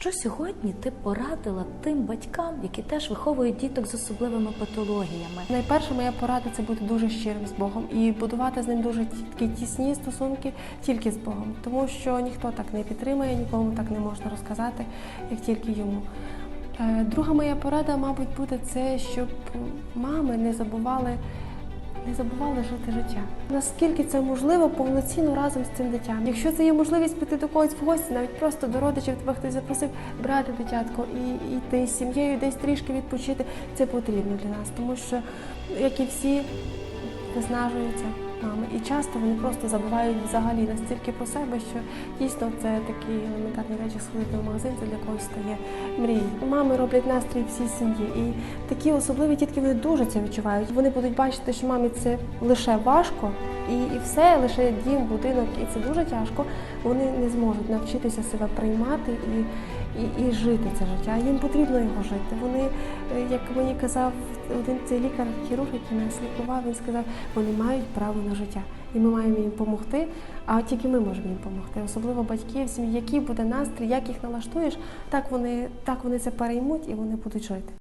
Що сьогодні ти порадила тим батькам, які теж виховують діток з особливими патологіями? Найперша моя порада це бути дуже щирим з Богом і будувати з ним дуже такі тісні стосунки тільки з Богом, тому що ніхто так не підтримає, нікому так не можна розказати, як тільки йому. Е, Друга моя порада, мабуть, буде це, щоб мами не забували. Не забували жити життя. Наскільки це можливо повноцінно разом з цим дитям. Якщо це є можливість піти до когось в гості, навіть просто до родичів тебе хтось запросив брати дитятко і йти з сім'єю, десь трішки відпочити, це потрібно для нас, тому що, як і всі, виснажуються мами. І часто вони просто забувають взагалі настільки про себе, що дійсно це такі елементарні речі сходити в магазин, це для когось стає мрією. Мами роблять настрій всій сім'ї. І такі особливі дітки вони дуже це відчувають. Вони будуть бачити, що мамі це лише важко, і, і все, лише дім, будинок, і це дуже тяжко. Вони не зможуть навчитися себе приймати і, і, і жити це життя. Їм потрібно його жити. Вони, е, як мені казав один цей лікар-хірург, який нас лікував, він сказав, вони мають право на життя. І ми маємо їм допомогти, а тільки ми можемо їм допомогти. Особливо батьки в сім'ї, який буде настрій, як їх налаштуєш, так вони, так вони це переймуть і вони будуть жити.